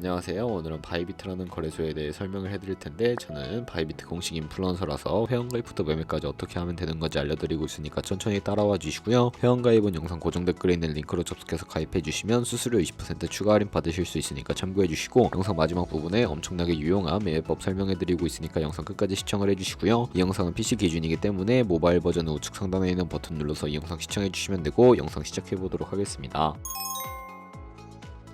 안녕하세요. 오늘은 바이비트라는 거래소에 대해 설명을 해드릴 텐데 저는 바이비트 공식 인플루언서라서 회원가입부터 매매까지 어떻게 하면 되는 건지 알려드리고 있으니까 천천히 따라와 주시고요. 회원가입은 영상 고정 댓글에 있는 링크로 접속해서 가입해 주시면 수수료 20% 추가 할인 받으실 수 있으니까 참고해 주시고 영상 마지막 부분에 엄청나게 유용한 매매법 설명해 드리고 있으니까 영상 끝까지 시청을 해 주시고요. 이 영상은 PC 기준이기 때문에 모바일 버전은 우측 상단에 있는 버튼 눌러서 이 영상 시청해 주시면 되고 영상 시작해 보도록 하겠습니다.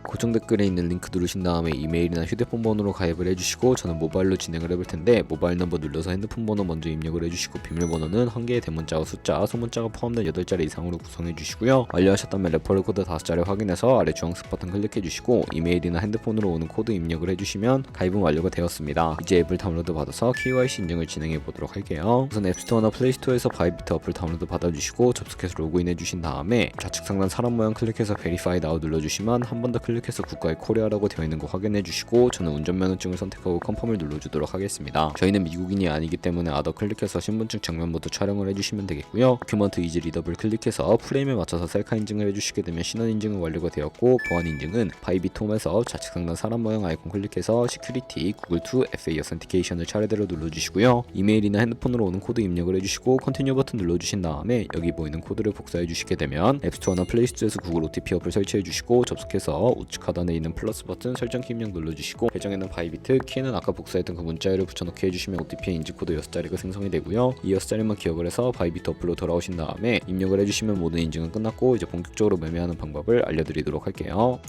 고정 댓글에 있는 링크 누르신 다음에 이메일이나 휴대폰 번호로 가입을 해주시고 저는 모바일로 진행을 해볼 텐데 모바일 넘버 눌러서 핸드폰 번호 먼저 입력을 해주시고 비밀번호는 한 개의 대문자와 숫자, 소문자가 포함된 8자리 이상으로 구성해 주시고요. 완료하셨다면 레퍼럴 코드 5자리 확인해서 아래 주황색 버튼 클릭해 주시고 이메일이나 핸드폰으로 오는 코드 입력을 해주시면 가입은 완료가 되었습니다. 이제 앱을 다운로드 받아서 KYC 인증을 진행해 보도록 할게요. 우선 앱스토어나 플레이스토어에서 바이비트 어플 다운로드 받아주시고 접속해서 로그인해 주신 다음에 좌측 상단 사람 모양 클릭해서 베리파이 나우 눌러주시면 한 번 더 클릭 해서 국가의 코리아라고 되어 있는 거 확인해 주시고 저는 운전면허증을 선택하고 컨펌을 눌러주도록 하겠습니다. 저희는 미국인이 아니기 때문에 아더 클릭해서 신분증 정면부터 촬영을 해주시면 되겠고요. 도큐먼트 이지 리더블 클릭해서 프레임에 맞춰서 셀카 인증을 해주시게 되면 신원 인증은 완료가 되었고 보안 인증은 바이비톰에서 좌측 상단 사람 모양 아이콘 클릭해서 시큐리티 구글 투 FA 어센티케이션을 차례대로 눌러주시고요. 이메일이나 핸드폰으로 오는 코드 입력을 해주시고 컨티뉴 버튼 눌러주신 다음에 여기 보이는 코드를 복사해 주시게 되면 앱스토어나 플레이스토어에서 구글 OTP 어플 설치해 주시고 접속해서 우측 하단에 있는 플러스 버튼 설정 키 입력 눌러주시고 계정에는 바이비트 키에는 아까 복사했던 그 문자열을 붙여넣기 해주시면 OTP의 인증 코드 6자리가 생성이 되고요. 이 6자리만 기억을 해서 바이비트 어플로 돌아오신 다음에 입력을 해주시면 모든 인증은 끝났고 이제 본격적으로 매매하는 방법을 알려드리도록 할게요.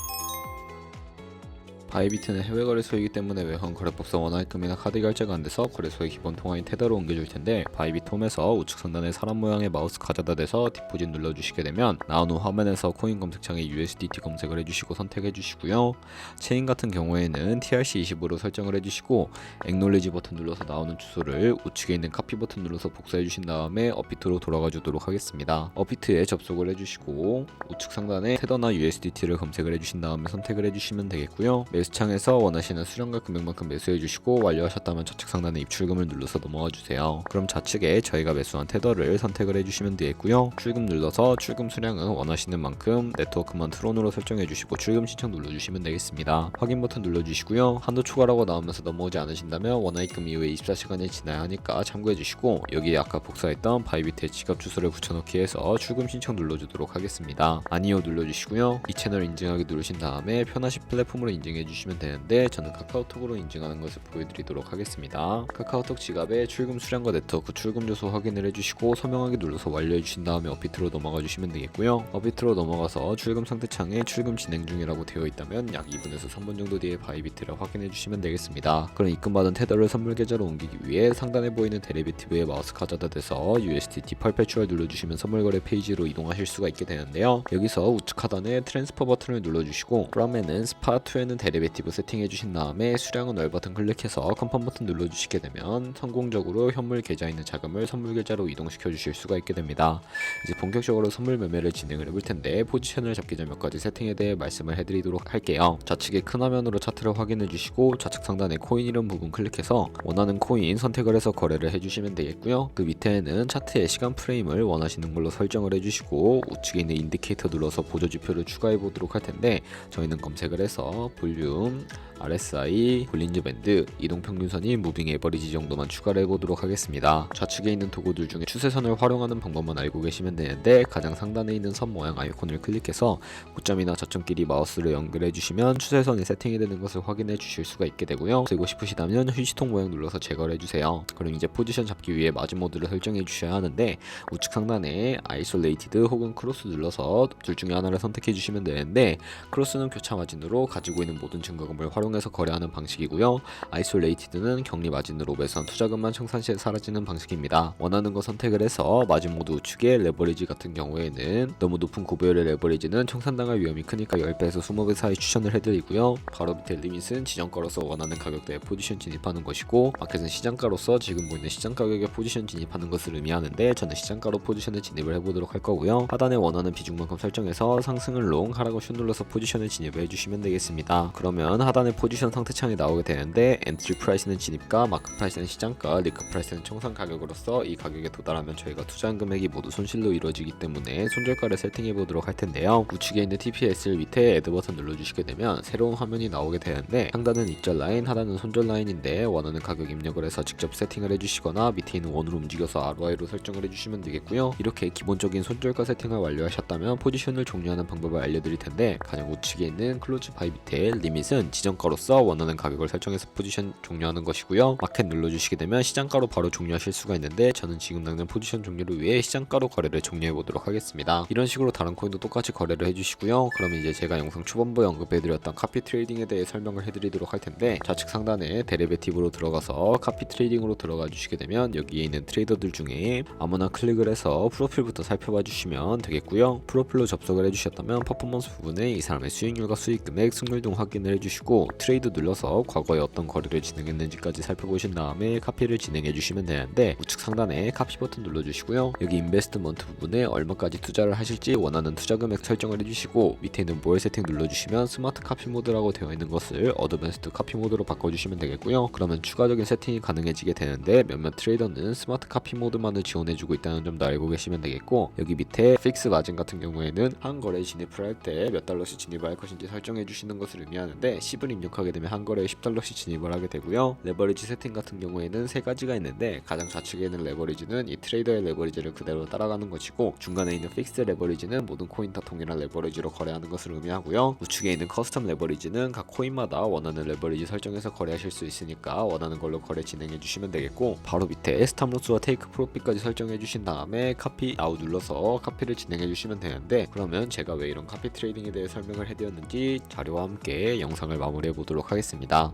바이비트는 해외 거래소이기 때문에 외환 거래법상 원화입금이나 카드 결제가 안 돼서 거래소의 기본 통화인 테더로 옮겨줄 텐데 바이비트 홈에서 우측 상단에 사람 모양의 마우스 가져다 대서 디포짓 눌러주시게 되면 나온 후 화면에서 코인 검색창에 USDT 검색을 해주시고 선택해 주시고요. 체인 같은 경우에는 TRC20으로 설정을 해주시고 액놀리지 버튼 눌러서 나오는 주소를 우측에 있는 카피 버튼 눌러서 복사해 주신 다음에 업비트로 돌아가 주도록 하겠습니다. 업비트에 접속을 해주시고 우측 상단에 테더나 USDT를 검색을 해주신 다음에 선택을 해주시면 되겠고요. 매수창에서 원하시는 수량과 금액만큼 매수해 주시고 완료하셨다면 좌측 상단에 입출금을 눌러서 넘어가 주세요. 그럼 좌측에 저희가 매수한 테더를 선택을 해주시면 되겠고요. 출금 눌러서 출금 수량은 원하시는 만큼 네트워크만 트론으로 설정해 주시고 출금 신청 눌러주시면 되겠습니다. 확인 버튼 눌러주시고요. 한도 추가라고 나오면서 넘어오지 않으신다면 원화입금 이후에 24시간이 지나야 하니까 참고해 주시고 여기에 아까 복사했던 바이비트의 지갑 주소를 붙여넣기 해서 출금 신청 눌러주도록 하겠습니다. 아니요 눌러주시고요. 이 채널 인증하기 누르신 다음에 편하신 플랫폼으로 인증해 주시 면 되는데 저는 카카오톡으로 인증하는 것을 보여드리도록 하겠습니다. 카카오톡 지갑에 출금 수량과 네트워크 출금 주소 확인을 해주시고 서명하기 눌러서 완료해 주신 다음에 업비트로 넘어가 주시면 되겠고요. 업비트로 넘어가서 출금 상태 창에 출금 진행 중이라고 되어 있다면 약 2분에서 3분 정도 뒤에 바이비트를 확인해 주시면 되겠습니다. 그럼 입금받은 테더를 선물 계좌로 옮기기 위해 상단에 보이는 데리비티브에 마우스 가져다 대서 USDT 펄페추얼 눌러주시면 선물 거래 페이지로 이동하실 수가 있게 되는데요. 여기서 우측 하단에 트랜스퍼 버튼을 눌러주시고 프롬에는 스파2에는 데리 베티브 세팅해 주신 다음에 수량은 월 버튼 클릭해서 컨펌 버튼 눌러 주시게 되면 성공적으로 현물 계좌에 있는 자금을 선물 계좌로 이동시켜 주실 수가 있게 됩니다. 이제 본격적으로 선물 매매를 진행을 해볼 텐데 포지션을 잡기 전 몇 가지 세팅에 대해 말씀을 해드리도록 할게요. 좌측에 큰 화면으로 차트를 확인해 주시고 좌측 상단에 코인 이름 부분 클릭해서 원하는 코인 선택을 해서 거래를 해주시면 되겠고요. 그 밑에는 차트의 시간 프레임을 원하시는 걸로 설정을 해주시고 우측에 있는 인디케이터 눌러서 보조 지표를 추가해 보도록 할 텐데 저희는 검색을 해서 볼륨 RSI, 볼린저 밴드, 이동 평균선인 무빙 에버리지 정도만 추가를 해보도록 하겠습니다. 좌측에 있는 도구들 중에 추세선을 활용하는 방법만 알고 계시면 되는데 가장 상단에 있는 선 모양 아이콘을 클릭해서 고점이나 저점끼리 마우스를 연결해 주시면 추세선이 세팅이 되는 것을 확인해 주실 수가 있게 되고요. 쓰고 싶으시다면 휴지통 모양 눌러서 제거를 해주세요. 그럼 이제 포지션 잡기 위해 마진 모드를 설정해 주셔야 하는데 우측 상단에 아이솔레이티드 혹은 크로스 눌러서 둘 중에 하나를 선택해 주시면 되는데 크로스는 교차 마진으로 가지고 있는 모든 증거금을 활용해서 거래하는 방식이고요. 아이솔레이티드는 격리 마진으로 매수한 투자금만 청산 시에 사라지는 방식입니다. 원하는 거 선택을 해서 마진 모드 우측에 레버리지 같은 경우에는 너무 높은 고배율의 레버리지는 청산당할 위험이 크니까 10배에서 20배 사이 추천을 해드리고요. 바로 밑에 리밋은 지정가로서 원하는 가격대에 포지션 진입하는 것이고 마켓은 시장가로서 지금 보이는 시장 가격에 포지션 진입하는 것을 의미하는데 저는 시장가로 포지션을 진입을 해보도록 할 거고요. 하단에 원하는 비중만큼 설정해서 상승을 롱, 하락을 슛 눌러서 포지션을 진입을 해주시면 되겠습니다. 그러면 하단에 포지션 상태 창이 나오게 되는데 엔트리 프라이스는 진입가, 마크 프라이스는 시장가, 리크 프라이스는 총상 가격으로서 이 가격에 도달하면 저희가 투자한 금액이 모두 손실로 이루어지기 때문에 손절가를 세팅해 보도록 할 텐데요. 우측에 있는 TPS를 밑에 애드 버튼 눌러주시게 되면 새로운 화면이 나오게 되는데 상단은 입절 라인, 하단은 손절 라인인데 원하는 가격 입력을 해서 직접 세팅을 해주시거나 밑에 있는 원으로 움직여서 RY로 설정을 해주시면 되겠고요. 이렇게 기본적인 손절가 세팅을 완료하셨다면 포지션을 종료하는 방법을 알려드릴 텐데 가장 우측에 있는 클로즈 바이 밑에 리밋은 지정가로서 원하는 가격을 설정해서 포지션 종료하는 것이고요. 마켓 눌러주시게 되면 시장가로 바로 종료하실 수가 있는데 저는 지금 낚는 포지션 종료를 위해 시장가로 거래를 종료해 보도록 하겠습니다. 이런 식으로 다른 코인도 똑같이 거래를 해주시고요. 그러면 이제 제가 영상 초반부에 언급해드렸던 카피 트레이딩에 대해 설명을 해드리도록 할 텐데 좌측 상단에 데리베티브로 들어가서 카피 트레이딩으로 들어가 주시게 되면 여기에 있는 트레이더들 중에 아무나 클릭을 해서 프로필부터 살펴봐 주시면 되겠고요. 프로필로 접속을 해주셨다면 퍼포먼스 부분에 이 사람의 수익률과 수익 금액, 승률 등 확인을 해주시고 트레이드 눌러서 과거에 어떤 거래를 진행했는지까지 살펴보신 다음에 카피를 진행해 주시면 되는데 우측 상단에 카피 버튼 눌러주시고요. 여기 인베스트먼트 부분에 얼마까지 투자를 하실지 원하는 투자 금액 설정을 해주시고 밑에 있는 모의 세팅 눌러주시면 스마트 카피 모드라고 되어 있는 것을 어드밴스드 카피 모드로 바꿔주시면 되겠고요. 그러면 추가적인 세팅이 가능해지게 되는데 몇몇 트레이더는 스마트 카피 모드만을 지원해주고 있다는 점도 알고 계시면 되겠고 여기 밑에 픽스 마진 같은 경우에는 한 거래에 진입을 할 때 몇 달러씩 진입을 할 것인지 설정해 주시는 것을 의미하는 데 10을 입력하게 되면 한 거래에 10달러씩 진입을 하게 되고요. 레버리지 세팅 같은 경우에는 세 가지가 있는데 가장 좌측에 있는 레버리지는 이 트레이더의 레버리지를 그대로 따라가는 것이고 중간에 있는 픽스 레버리지는 모든 코인 다 동일한 레버리지로 거래하는 것을 의미하고요. 우측에 있는 커스텀 레버리지는 각 코인마다 원하는 레버리지 설정해서 거래하실 수 있으니까 원하는 걸로 거래 진행해 주시면 되겠고 바로 밑에 스탑로스와 테이크 프로핏까지 설정해 주신 다음에 카피 아웃 눌러서 카피를 진행해 주시면 되는데 그러면 제가 왜 이런 카피 트레이딩에 대해 설명을 해드렸는지 자료와 함께 영상을 마무리해 보도록 하겠습니다.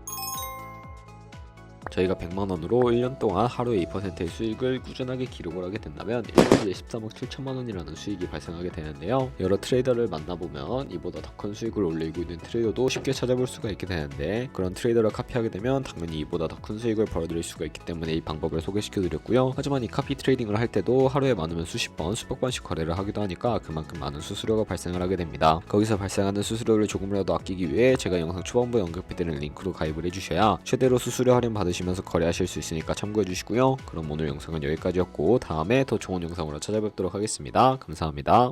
저희가 100만 원으로 1년 동안 하루에 2%의 수익을 꾸준하게 기록을 하게 된다면 1년에 13억 7천만 원이라는 수익이 발생하게 되는데요. 여러 트레이더를 만나보면 이보다 더 큰 수익을 올리고 있는 트레이더도 쉽게 찾아볼 수가 있게 되는데 그런 트레이더를 카피하게 되면 당연히 이보다 더 큰 수익을 벌어들일 수가 있기 때문에 이 방법을 소개시켜 드렸고요. 하지만 이 카피 트레이딩을 할 때도 하루에 많으면 수십 번, 수백 번씩 거래를 하기도 하니까 그만큼 많은 수수료가 발생을 하게 됩니다. 거기서 발생하는 수수료를 조금이라도 아끼기 위해 제가 영상 초반부에 언급해드린 링크로 가입을 해주셔야 최대로 수수료 할인 받으시면서 거래하실 수 있으니까 참고해 주시고요. 그럼 오늘 영상은 여기까지였고 다음에 더 좋은 영상으로 찾아뵙도록 하겠습니다. 감사합니다.